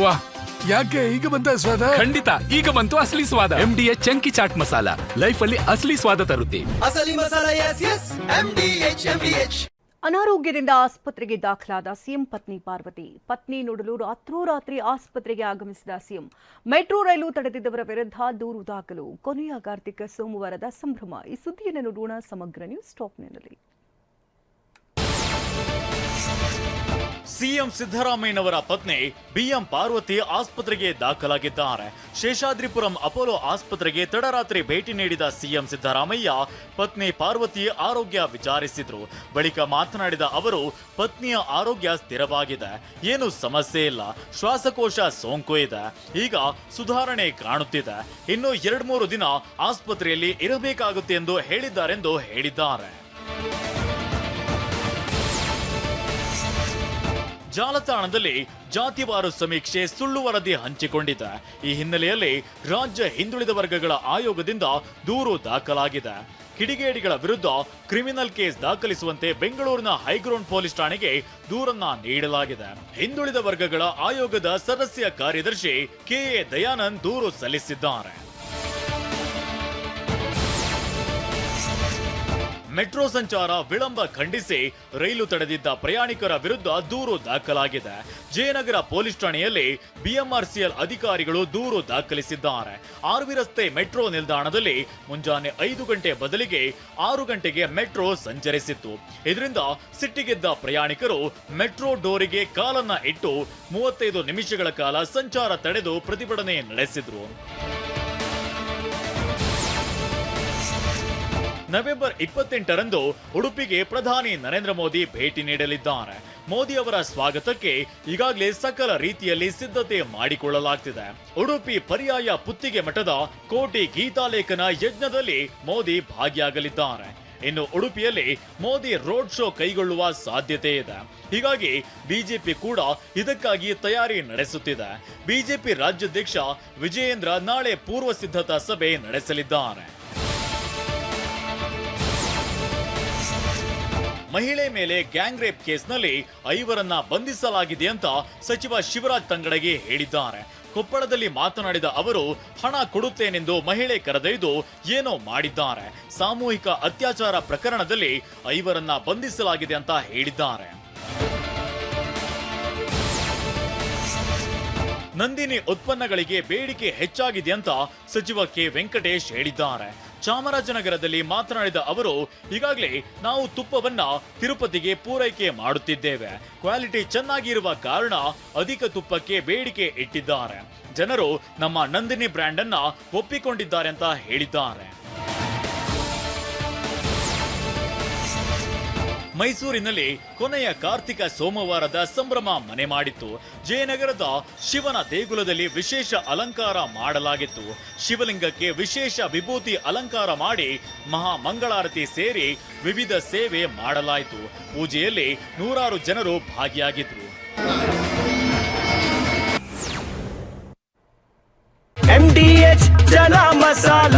ವಾ ಯಾಕೆ ಈಗ ಬಂತ ಸ್ವಾದ? ಖಂಡಿತ ಈಗ ಬಂತು ಅಸಲಿ ಸ್ವಾದ. M D H chunky chaat masala. Life ಅಲ್ಲಿ ಅಸಲಿ ಸ್ವಾದ ತರುತ್ತೆ. ಅಸಲಿ ಮಸಾಲ ಎಸ್ ಎಸ್ ಅನಾರೋಗ್ಯದಿಂದ ಆಸ್ಪತ್ರೆಗೆ ದಾಖಲಾದ ಸಿಎಂ ಪತ್ನಿ ಪಾರ್ವತಿ. ಪತ್ನಿ ನೋಡಲು ರಾತ್ರೋರಾತ್ರಿ ಆಸ್ಪತ್ರೆಗೆ ಆಗಮಿಸಿದ ಸಿಎಂ. ಮೆಟ್ರೋ ರೈಲು ತಡೆದಿದ್ದವರ ವಿರುದ್ಧ ದೂರು ದಾಖಲು. ಕೊನೆಯ ಕಾರ್ತಿಕ ಸೋಮವಾರದ ಸಂಭ್ರಮ. ಈ ಸುದ್ದಿಯನ್ನು ನೋಡೋಣ. ಸಮಗ್ರ ನ್ಯೂಸ್ ಟಾಪ್ನಲ್ಲಿ. ಸಿಎಂ ಸಿದ್ದರಾಮಯ್ಯನವರ ಪತ್ನಿ ಬಿಎಂ ಪಾರ್ವತಿ ಆಸ್ಪತ್ರೆಗೆ ದಾಖಲಾಗಿದ್ದಾರೆ. ಶೇಷಾದ್ರಿಪುರಂ ಅಪೋಲೋ ಆಸ್ಪತ್ರೆಗೆ ತಡರಾತ್ರಿ ಭೇಟಿ ನೀಡಿದ ಸಿಎಂ ಸಿದ್ದರಾಮಯ್ಯ ಪತ್ನಿ ಪಾರ್ವತಿ ಆರೋಗ್ಯ ವಿಚಾರಿಸಿದ್ರು. ಬಳಿಕ ಮಾತನಾಡಿದ ಅವರು, ಪತ್ನಿಯ ಆರೋಗ್ಯ ಸ್ಥಿರವಾಗಿದೆ. ಏನು ಸಮಸ್ಯೆ ಇಲ್ಲ. ಶ್ವಾಸಕೋಶ ಸೋಂಕು ಇದೆ. ಈಗ ಸುಧಾರಣೆ ಕಾಣುತ್ತಿದೆ. ಇನ್ನು ಎರಡ್ ಮೂರು ದಿನ ಆಸ್ಪತ್ರೆಯಲ್ಲಿ ಇರಬೇಕಾಗುತ್ತೆ ಎಂದು ಹೇಳಿದ್ದಾರೆಂದು ಹೇಳಿದ್ದಾರೆ. ಜಾಲತಾಣದಲ್ಲಿ ಜಾತಿವಾರು ಸಮೀಕ್ಷೆ ಸುಳ್ಳು ವರದಿ ಹಂಚಿಕೊಂಡಿದೆ. ಈ ಹಿನ್ನೆಲೆಯಲ್ಲಿ ರಾಜ್ಯ ಹಿಂದುಳಿದ ವರ್ಗಗಳ ಆಯೋಗದಿಂದ ದೂರು ದಾಖಲಾಗಿದೆ. ಕಿಡಿಗೇಡಿಗಳ ವಿರುದ್ಧ ಕ್ರಿಮಿನಲ್ ಕೇಸ್ ದಾಖಲಿಸುವಂತೆ ಬೆಂಗಳೂರಿನ ಹೈಗ್ರೌಂಡ್ ಪೊಲೀಸ್ ಠಾಣೆಗೆ ದೂರನ್ನ ನೀಡಲಾಗಿದೆ. ಹಿಂದುಳಿದ ವರ್ಗಗಳ ಆಯೋಗದ ಸದಸ್ಯ ಕಾರ್ಯದರ್ಶಿ ಕೆಎ ದಯಾನಂದ್ ದೂರು ಸಲ್ಲಿಸಿದ್ದಾರೆ. ಮೆಟ್ರೋ ಸಂಚಾರ ವಿಳಂಬ ಖಂಡಿಸಿ ರೈಲು ತಡೆದಿದ್ದ ಪ್ರಯಾಣಿಕರ ವಿರುದ್ಧ ದೂರು ದಾಖಲಾಗಿದೆ. ಜಯನಗರ ಪೊಲೀಸ್ ಠಾಣೆಯಲ್ಲಿ ಬಿಎಂಆರ್ಸಿಎಲ್ ಅಧಿಕಾರಿಗಳು ದೂರು ದಾಖಲಿಸಿದ್ದಾರೆ. ಆರ್ವಿ ರಸ್ತೆ ಮೆಟ್ರೋ ನಿಲ್ದಾಣದಲ್ಲಿ ಮುಂಜಾನೆ ಐದು ಗಂಟೆ ಬದಲಿಗೆ ಆರು ಗಂಟೆಗೆ ಮೆಟ್ರೋ ಸಂಚರಿಸಿತ್ತು. ಇದರಿಂದ ಸಿಟ್ಟಿಗೆದ್ದ ಪ್ರಯಾಣಿಕರು ಮೆಟ್ರೋ ಡೋರಿಗೆ ಕಾಲನ್ನ ಇಟ್ಟು ಮೂವತ್ತೈದು ನಿಮಿಷಗಳ ಕಾಲ ಸಂಚಾರ ತಡೆದು ಪ್ರತಿಭಟನೆ ನಡೆಸಿದ್ರು. ನವೆಂಬರ್ ಇಪ್ಪತ್ತೆಂಟರಂದು ಉಡುಪಿಗೆ ಪ್ರಧಾನಿ ನರೇಂದ್ರ ಮೋದಿ ಭೇಟಿ ನೀಡಲಿದ್ದಾರೆ. ಮೋದಿ ಅವರ ಸ್ವಾಗತಕ್ಕೆ ಈಗಾಗಲೇ ಸಕಲ ರೀತಿಯಲ್ಲಿ ಸಿದ್ಧತೆ ಮಾಡಿಕೊಳ್ಳಲಾಗ್ತಿದೆ. ಉಡುಪಿ ಪರ್ಯಾಯ ಪುತ್ತಿಗೆ ಮಠದ ಕೋಟಿ ಗೀತಾಲೇಖನ ಯಜ್ಞದಲ್ಲಿ ಮೋದಿ ಭಾಗಿಯಾಗಲಿದ್ದಾರೆ. ಇನ್ನು ಉಡುಪಿಯಲ್ಲಿ ಮೋದಿ ರೋಡ್ ಶೋ ಕೈಗೊಳ್ಳುವ ಸಾಧ್ಯತೆ ಇದೆ. ಹೀಗಾಗಿ ಬಿಜೆಪಿ ಕೂಡ ಇದಕ್ಕಾಗಿ ತಯಾರಿ ನಡೆಸುತ್ತಿದೆ. ಬಿಜೆಪಿ ರಾಜ್ಯಾಧ್ಯಕ್ಷ ವಿಜಯೇಂದ್ರ ನಾಳೆ ಪೂರ್ವ ಸಿದ್ಧತಾ ಸಭೆ ನಡೆಸಲಿದ್ದಾರೆ. ಮಹಿಳೆ ಮೇಲೆ ಗ್ಯಾಂಗ್ ರೇಪ್ ಕೇಸ್ನಲ್ಲಿ ಐವರನ್ನ ಬಂಧಿಸಲಾಗಿದೆ ಅಂತ ಸಚಿವ ಶಿವರಾಜ್ ತಂಗಡಗಿ ಹೇಳಿದ್ದಾರೆ. ಕೊಪ್ಪಳದಲ್ಲಿ ಮಾತನಾಡಿದ ಅವರು, ಹಣ ಕೊಡುತ್ತೇನೆಂದು ಮಹಿಳೆ ಕರೆದೊಯ್ದು ಏನೋ ಮಾಡಿದ್ದಾರೆ. ಸಾಮೂಹಿಕ ಅತ್ಯಾಚಾರ ಪ್ರಕರಣದಲ್ಲಿ ಐವರನ್ನ ಬಂಧಿಸಲಾಗಿದೆ ಅಂತ ಹೇಳಿದ್ದಾರೆ. ನಂದಿನಿ ಉತ್ಪನ್ನಗಳಿಗೆ ಬೇಡಿಕೆ ಹೆಚ್ಚಾಗಿದೆ ಅಂತ ಸಚಿವ ಕೆ ವೆಂಕಟೇಶ್ ಹೇಳಿದ್ದಾರೆ. ಚಾಮರಾಜನಗರದಲ್ಲಿ ಮಾತನಾಡಿದ ಅವರು, ಈಗಾಗಲೇ ನಾವು ತುಪ್ಪವನ್ನ ತಿರುಪತಿಗೆ ಪೂರೈಕೆ ಮಾಡುತ್ತಿದ್ದೇವೆ. ಕ್ವಾಲಿಟಿ ಚೆನ್ನಾಗಿರುವ ಕಾರಣ ಅಧಿಕ ತುಪ್ಪಕ್ಕೆ ಬೇಡಿಕೆ ಇಟ್ಟಿದ್ದಾರೆ. ಜನರು ನಮ್ಮ ನಂದಿನಿ ಬ್ರ್ಯಾಂಡ್ ಅನ್ನ ಒಪ್ಪಿಕೊಂಡಿದ್ದಾರೆ ಅಂತ ಹೇಳಿದ್ದಾರೆ. ಮೈಸೂರಿನಲ್ಲಿ ಕೊನೆಯ ಕಾರ್ತಿಕ ಸೋಮವಾರದ ಸಂಭ್ರಮ ಮನೆ ಮಾಡಿತ್ತು. ಜಯನಗರದ ಶಿವನ ದೇಗುಲದಲ್ಲಿ ವಿಶೇಷ ಅಲಂಕಾರ ಮಾಡಲಾಗಿತ್ತು. ಶಿವಲಿಂಗಕ್ಕೆ ವಿಶೇಷ ವಿಭೂತಿ ಅಲಂಕಾರ ಮಾಡಿ ಮಹಾ ಮಂಗಳಾರತಿ ಸೇರಿ ವಿವಿಧ ಸೇವೆ ಮಾಡಲಾಯಿತು. ಪೂಜೆಯಲ್ಲಿ ನೂರಾರು ಜನರು ಭಾಗಿಯಾಗಿದ್ರು. ಎಂಡಿಎಚ್ ಜನ ಮಸಾಲ